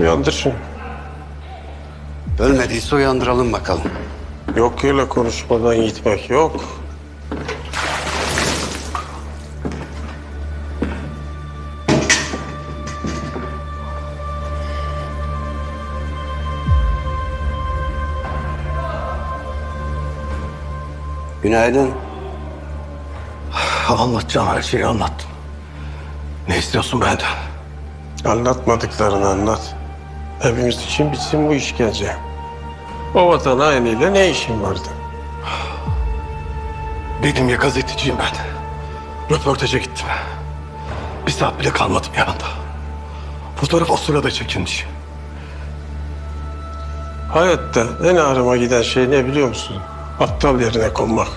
Uyandır şunu. Ölmediyse uyandıralım bakalım. Yok öyle konuşmadan gitmek yok. Günaydın. Anlatacağım her şeyi anlattım. Ne istiyorsun benden? Anlatmadıklarını anlat. Hepimiz için bitsin bu işkence. O vatan hainiyle ne işin vardı? Benim ya gazeteciyim ben. Röportaja gittim. Bir saat bile kalmadım yanında. Fotoğraf o sırada çekilmiş. Hayatta en ağrıma giden şey ne biliyor musun? Aptal yerine konmak.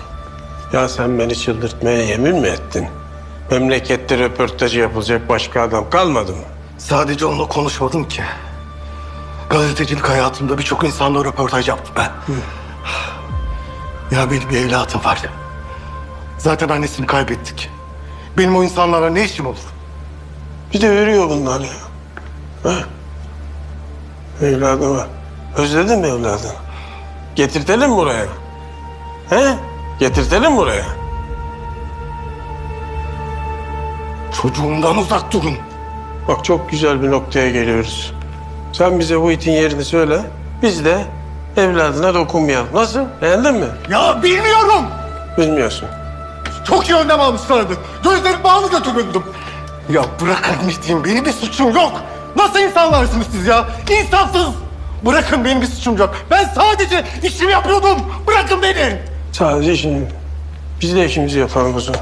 Ya sen beni çıldırtmaya yemin mi ettin? Memlekette röportajı yapılacak başka adam kalmadı mı? Sadece onunla konuşmadım ki. Gazetecilik hayatımda birçok insanla röportaj yaptım ben. Ya benim bir evladım var. Zaten annesini kaybettik. Benim o insanlarla ne işim olur? Bir de örüyor bunlar ya. Ha? Evladıma. Özledin mi evladını? Getirtelim buraya. He? Getirtelim buraya. Çocuğumdan uzak durun. Bak çok güzel bir noktaya geliyoruz. Sen bize bu itin yerini söyle. Biz de evladına dokunmayalım. Nasıl? Beğendin mi? Ya bilmiyorum. Bilmiyorsun. Çok iyi önlem almışlardı. Gözlerim bağlı götürüldüm. Ya bırakın gittiğim benim bir suçum yok. Nasıl insanlarsınız siz ya? İnsafsız. Bırakın benim bir suçum yok. Ben sadece işimi yapıyordum. Bırakın beni. Sadece şimdi biz de işimizi yapalım o zaman.